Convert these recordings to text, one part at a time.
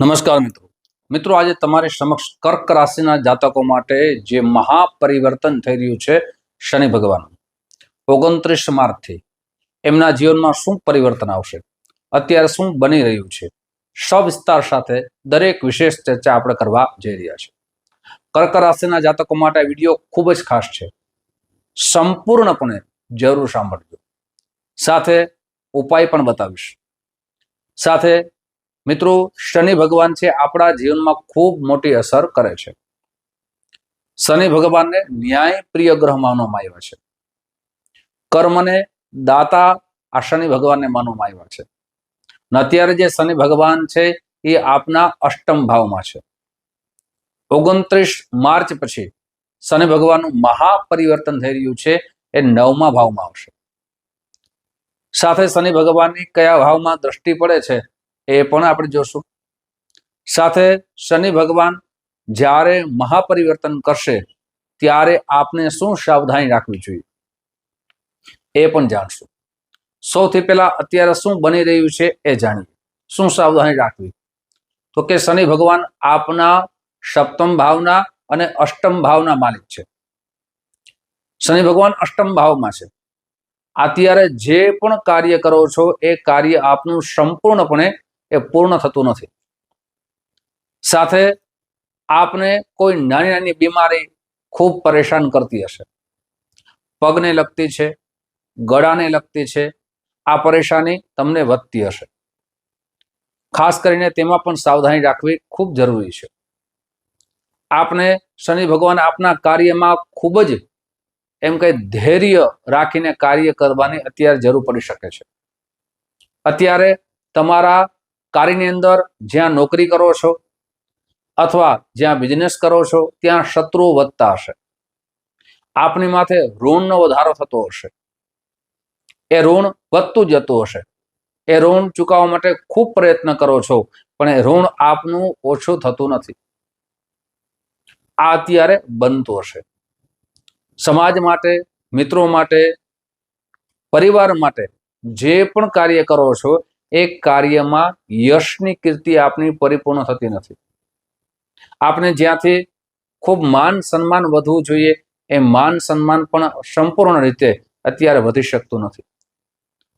નમસ્કાર મિત્રો. મિત્રો, આજે તમારી સમક્ષ કર્ક રાશિના જાતકો માટે જે મહાપરિવર્તન થઈ રહ્યું છે શનિ ભગવાન ઓગણત્રીસ માર્ચથી એમના જીવનમાં શું પરિવર્તન આવશે? અત્યારે શું બની રહ્યું છે? સવિસ્તાર સાથે દરેક વિશેષ ચર્ચા આપણે કરવા જઈ રહ્યા છે કર્ક રાશિના જાતકો માટે વીડિયો ખૂબ જ ખાસ છે. સંપૂર્ણપણે જરૂર સાંભળજો. સાથે ઉપાય પણ બતાવીશ. સાથે મિત્રો, શનિ ભગવાન છે, આપણા જીવનમાં ખૂબ મોટી અસર કરે છે. શનિ ભગવાનને ન્યાય પ્રિય ગ્રહ માનવામાં આવ્યા છે. કર્મને દાતા આ શનિ ભગવાનને માનવામાં આવ્યા છે. અત્યારે જે શનિ ભગવાન છે, એ આપના અષ્ટમ ભાવમાં છે. ઓગણત્રીસ માર્ચ પછી શનિ ભગવાનનું મહાપરિવર્તન થઈ રહ્યું છે, એ નવમા ભાવમાં આવશે. સાથે શનિ ભગવાનની કયા ભાવમાં દ્રષ્ટિ પડે છે એ પણ આપણે જોશું. સાથે શનિ ભગવાન જ્યારે મહાપરિવર્તન કરશે, ત્યારે આપને શું સાવધાની રાખવી જોઈએ? એ પણ જાણશું. સૌથી પહેલા અત્યારે શું બની રહ્યું છે એ જાણીએ. શું સાવધાની રાખવી? તો કે શનિ ભગવાન આપના સપ્તમ ભાવના અને અષ્ટમ ભાવના માલિક છે. શનિ ભગવાન અષ્ટમ ભાવમાં છે. અત્યારે જે પણ કાર્ય કરો છો, એ કાર્ય આપનું સંપૂર્ણપણે એ પૂર્ણ થતું નથી. સાથે આપને કોઈ નાની નાની બીમારી ખૂબ પરેશાન કરતી હશે. પગને લગતી છે, ગળાને લગતી છે, આ પરેશાની તમને વધતી હશે. ખાસ કરીને તેમાં પણ સાવધાની રાખવી ખૂબ જરૂરી છે. આપને શનિ ભગવાન આપના કાર્યમાં ખૂબ જ એમ કંઈ ધૈર્ય રાખીને કાર્ય કરવાની અત્યારે જરૂર પડી શકે છે. અત્યારે તમારા કાર્યની અંદર જ્યાં નોકરી કરો છો અથવા જ્યાં બિઝનેસ કરો છો, ત્યાં શત્રુઓ વધતા હશે. આપની માથે ઋણનો વધારો થતો હશે. એ ઋણ વધતું જતું હશે. એ ઋણ ચૂકવવા માટે ખૂબ પ્રયત્ન કરો છો, પણ એ ઋણ આપનું ઓછું થતું નથી. આ અત્યારે બનતું હશે. સમાજ માટે, મિત્રો માટે, પરિવાર માટે જે પણ કાર્ય કરો છો એ કાર્યમાં યશની કીર્તિ આપની પરિપૂર્ણ થતી નથી. આપણે જ્યાંથી ખૂબ માન સન્માન વધવું જોઈએ, એ માન સન્માન પણ સંપૂર્ણ રીતે અત્યારે વધી શકતું નથી.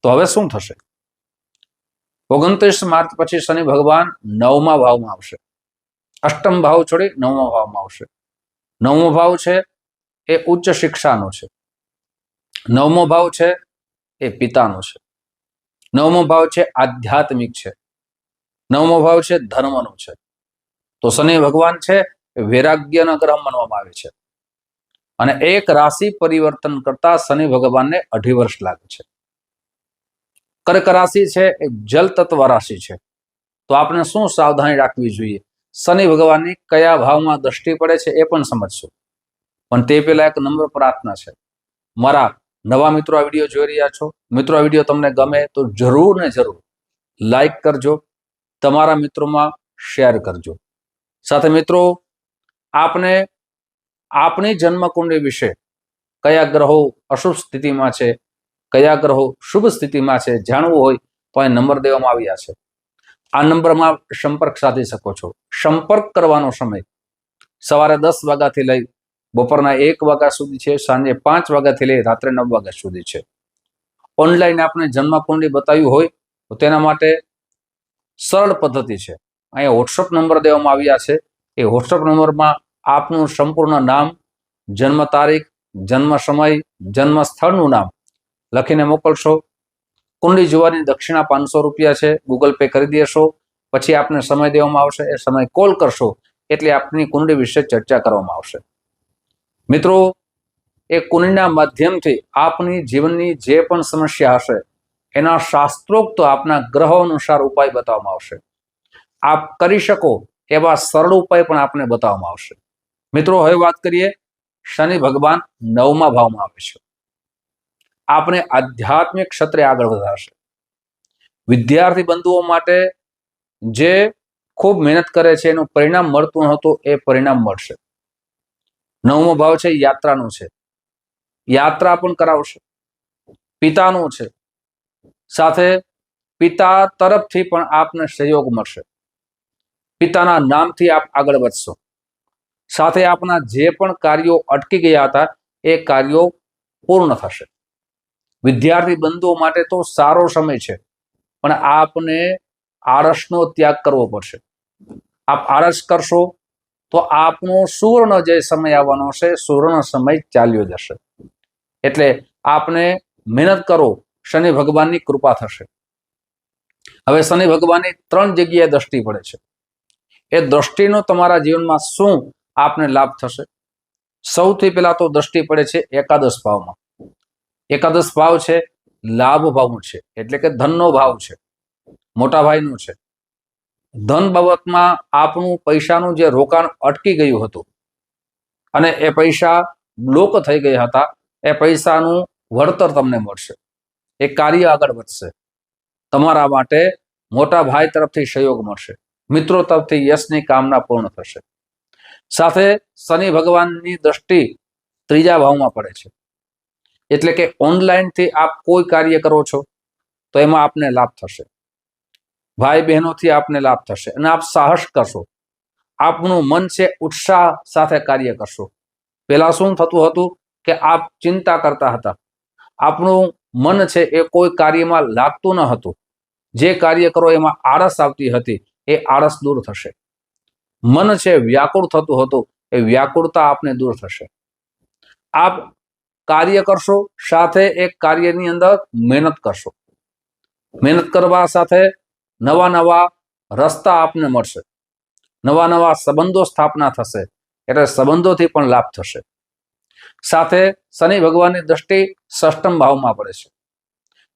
તો હવે શું થશે? ઓગણત્રીસ માર્ચ પછી શનિ ભગવાન નવમા ભાવમાં આવશે. અષ્ટમ ભાવ છોડી નવમા ભાવમાં આવશે. નવમો ભાવ છે એ ઉચ્ચ શિક્ષાનો છે. નવમો ભાવ છે એ પિતાનો છે. નવમો ભાવ છે આધ્યાત્મિક છે. નવમો ભાવ છે ધર્મનો છે. તો શનિ ભગવાન છે વૈરાગ્યના ગ્રહ માનવામાં આવે છે. અને એક રાશિ પરિવર્તન કરતા શનિ ભગવાનને અઢી વર્ષ લાગે છે. કર્ક રાશિ છે એ જલ તત્વ રાશિ છે. તો આપણે શું સાવધાની રાખવી જોઈએ? શનિ ભગવાનની કયા ભાવમાં દ્રષ્ટિ પડે છે એ પણ સમજશું. પણ તે પહેલા એક નમ્ર પ્રાર્થના છે. મારા નવા મિત્રો આ વીડિયો જોઈ રહ્યા છો મિત્રો, આ વીડિયો તમને ગમે તો જરૂર ને જરૂર લાઈક કરજો, તમારા મિત્રોમાં શેર કરજો. સાથે મિત્રો, આપને આપણી જન્મકુંડી વિશે કયા ગ્રહો અશુભ સ્થિતિમાં છે, કયા ગ્રહો શુભ સ્થિતિમાં છે જાણવું હોય તો અહીં નંબર દેવામાં આવ્યા છે. આ નંબરમાં સંપર્ક સાધી શકો છો. સંપર્ક કરવાનો સમય સવારે દસ વાગ્યાથી લઈ બપોરના એક વાગ્યા સુધી છે, સાંજે પાંચ વાગ્યાથી લઈ રાત્રે નવ વાગ્યા સુધી છે. ઓનલાઈન આપણે જન્મકુંડળી બતાવ્યું હોય, તો તેના માટે સરળ પદ્ધતિ છે. અહીંયા વોટ્સઅપ નંબર દેવામાં આવ્યા છે. એ વોટ્સઅપ નંબરમાં આપનું સંપૂર્ણ નામ, જન્મ તારીખ, જન્મ સમય, જન્મ સ્થળનું નામ લખીને મોકલશો. કુંડલી જોવાની દક્ષિણા પાંચસો રૂપિયા છે. ગૂગલ પે કરી દેશો. પછી આપને સમય દેવામાં આવશે. એ સમય કોલ કરશો. એટલે આપની કુંડળી વિશે ચર્ચા કરવામાં આવશે. મિત્રો એ કુંડળીના માધ્યમથી આપની જીવનની જે પણ સમસ્યા હશે, એના શાસ્ત્રોક્ત આપના ગ્રહો અનુસાર ઉપાય બતાવવામાં આવશે. આપ કરી શકો એવા સરળ ઉપાય પણ આપને બતાવવામાં આવશે. મિત્રો, હવે વાત કરીએ શનિ ભગવાન નવમા ભાવમાં આવે છે. આપણે આધ્યાત્મિક ક્ષેત્રે આગળ વધારશે. વિદ્યાર્થી બંધુઓ માટે જે ખૂબ મહેનત કરે છે, એનું પરિણામ મળતું હતું એ પરિણામ મળશે. નવમો ભાવ છે યાત્રાનું છે. યાત્રા પણ કરાવશે. પિતાનું છે. સાથે પિતા તરફથી પણ આપને સહયોગ મળશે. પિતાના નામથી આપ આગળ વધશો. સાથે આપના જે પણ કાર્યો અટકી ગયા હતા, એ કાર્યો પૂર્ણ થશે. વિદ્યાર્થી બંધુઓ માટે તો સારો સમય છે, પણ આપને આળસનો ત્યાગ કરવો પડશે. આપ આળસ કરશો, તો આપનો સુવર્ણ જે સમય આવવાનો છે, સુવર્ણ સમય ચાલ્યો જશે. એટલે આપને મહેનત કરો, શનિ ભગવાનની કૃપા થશે. હવે શનિ ભગવાનની ત્રણ જગ્યાએ દ્રષ્ટિ પડે છે. એ દ્રષ્ટિનો તમારા જીવનમાં શું આપને લાભ થશે? સૌથી પહેલા તો દ્રષ્ટિ પડે છે એકાદશ ભાવમાં. એકાદશ ભાવ છે લાભ ભાવ છે, એટલે કે ધનનો ભાવ છે, મોટા ભાઈનું છે. ધન બાબતમાં આપનું પૈસાનું જે રોકાણ અટકી ગયું હતું, અને એ પૈસા બ્લોક થઈ ગયા હતા એ પૈસાનું વળતર તમને મળશે. એ કાર્ય આગળ વધશે. તમારા માટે મોટા ભાઈ તરફથી સહયોગ મળશે. મિત્રો તરફથી યશની કામના પૂર્ણ થશે. સાથે શનિ ભગવાનની દ્રષ્ટિ ત્રીજા ભાવમાં પડે છે. એટલે કે ઓનલાઈનથી આપ કોઈ કાર્ય કરો છો, તો એમાં આપને લાભ થશે. ભાઈ બહેનોથી આપને લાભ થશે અને આપ સાહસ કરશો. આપનું મન છે ઉત્સાહ સાથે કાર્ય કરશો. પહેલાં શું થતું હતું? કે આપ ચિંતા કરતા હતા. આપણું મન છે એ કોઈ કાર્યમાં લાગતું ન હતું. જે કાર્ય કરો એમાં આળસ આવતી હતી, એ આળસ દૂર થશે. મન છે વ્યાકુળ થતું હતું, એ વ્યાકુળતા આપને દૂર થશે. આપ કાર્ય કરશો, સાથે એક કાર્યની અંદર મહેનત કરશો. મહેનત કરવા સાથે નવા નવા રસ્તા આપને મળશે. નવા નવા સંબંધો સ્થાપના થશે, એટલે સંબંધોથી પણ લાભ થશે. સાથે શનિ ભગવાનની દ્રષ્ટિ ષષ્ટમ ભાવમાં પડે છે.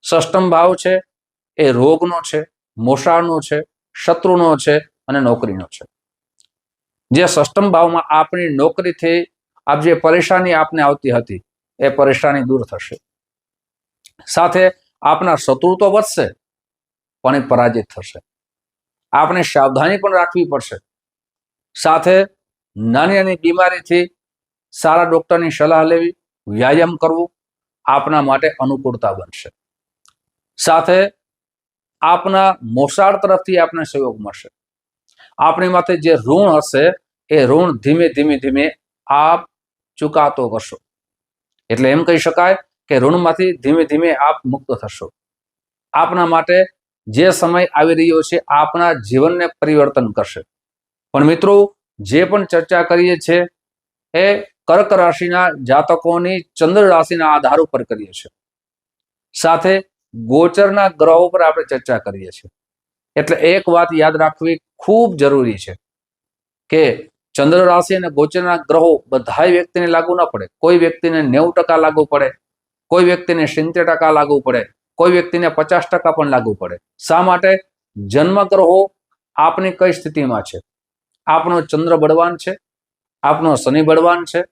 ષષ્ટમ ભાવ છે એ રોગનો છે, મોસાળનો છે, શત્રુનો છે અને નોકરીનો છે. જે ષષ્ટમ ભાવમાં આપણી નોકરીથી આપ જે પરેશાની આપને આવતી હતી એ પરેશાની દૂર થશે. સાથે આપના શત્રુ તો વધશે, પણ એ પરાજિત થશે. આપણે સાવધાની પણ રાખવી પડશે. સાથે નાની નાની બીમારીથી સારા ડોક્ટરની સલાહ લેવી, વ્યાયામ કરવું આપના માટે અનુકૂળતા બનશે. સાથે આપના મોસાળ તરફથી આપને સહયોગ મળશે. આપણી માથે જે ઋણ હશે, એ ઋણ ધીમે ધીમે ધીમે આપ ચૂકાતો કરશો. એટલે એમ કહી શકાય કે ઋણમાંથી ધીમે ધીમે આપ મુક્ત થશો. આપના માટે જે સમય આવી રહ્યો છે, આપના જીવનને પરિવર્તન કરશે. પણ મિત્રો, જે પણ ચર્ચા કરીએ છીએ, એ કર્ક રાશિના જાતકોની ચંદ્ર રાશિના આધાર ઉપર કરીએ છીએ. સાથે ગોચરના ગ્રહો પર આપણે ચર્ચા કરીએ છીએ. એટલે એક વાત યાદ રાખવી ખૂબ જરૂરી છે કે ચંદ્ર રાશિ અને ગોચરના ગ્રહો બધા વ્યક્તિને લાગુ ન પડે. કોઈ વ્યક્તિને નેવું ટકા લાગુ પડે, કોઈ વ્યક્તિને સિત્તેર ટકા લાગુ પડે, કોઈ વ્યક્તિને પચાસ ટકા પણ લાગુ પડે. શા માટે? જન્મ ગ્રહો આપની કઈ સ્થિતિમાં છે? આપનો ચંદ્ર બળવાન છે? આપનો શનિ બળવાન છે?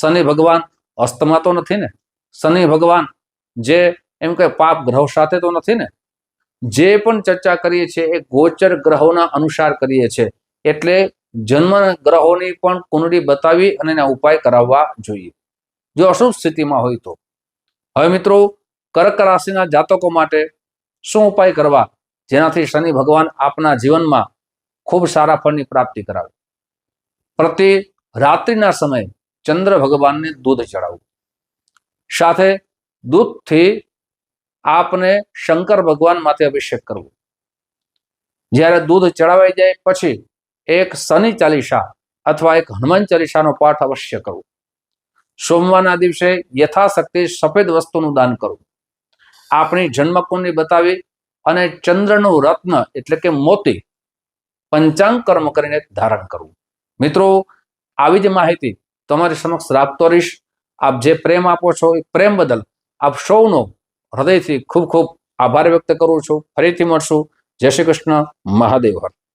શનિ ભગવાન અસ્તમાં તો નથી ને? શનિ ભગવાન જે એમ કે પાપ ગ્રહો સાથે તો નથી ને? જે પણ ચર્ચા કરીએ છીએ એ ગોચર ગ્રહોના અનુસાર કરીએ છીએ. એટલે જન્મ ગ્રહોની પણ કુંડળી બતાવી અને એના ઉપાય કરાવવા જોઈએ. જો અશુભ સ્થિતિમાં હોય તો. હવે મિત્રો, કર્ક રાશિના જાતકો માટે શું ઉપાય કરવા? જેનાથી શનિ ભગવાન આપના જીવનમાં ખૂબ સારા ફળની પ્રાપ્તિ કરાવે. પ્રતિ રાત્રિના સમયે ચંદ્ર ભગવાનને દૂધ ચડાવવું સાથે દૂધથી આપને શંકર ભગવાન માથે અભિષેક કરવો. જ્યારે દૂધ ચડાવાઈ જાય પછી એક શનિ ચાલીસા અથવા એક હનુમાન ચાલીસાનો પાઠ અવશ્ય કરવો. સોમવારના દિવસે યથાશક્તિ સફેદ વસ્તુનું દાન કરવું. આપણી જન્મકુંડી બતાવી અને ચંદ્રનું રત્ન એટલે કે મોતી પંચાંગ કર્મ કરીને ધારણ કરવું. મિત્રો, આવી જ માહિતી તમારી સમક્ષ રાખતો રહીશ. આપ જે પ્રેમ આપો છો એ પ્રેમ બદલ આપ સૌનો હૃદયથી ખૂબ ખૂબ આભાર વ્યક્ત કરું છું. ફરીથી મળશું. જય શ્રી કૃષ્ણ. મહાદેવ હર.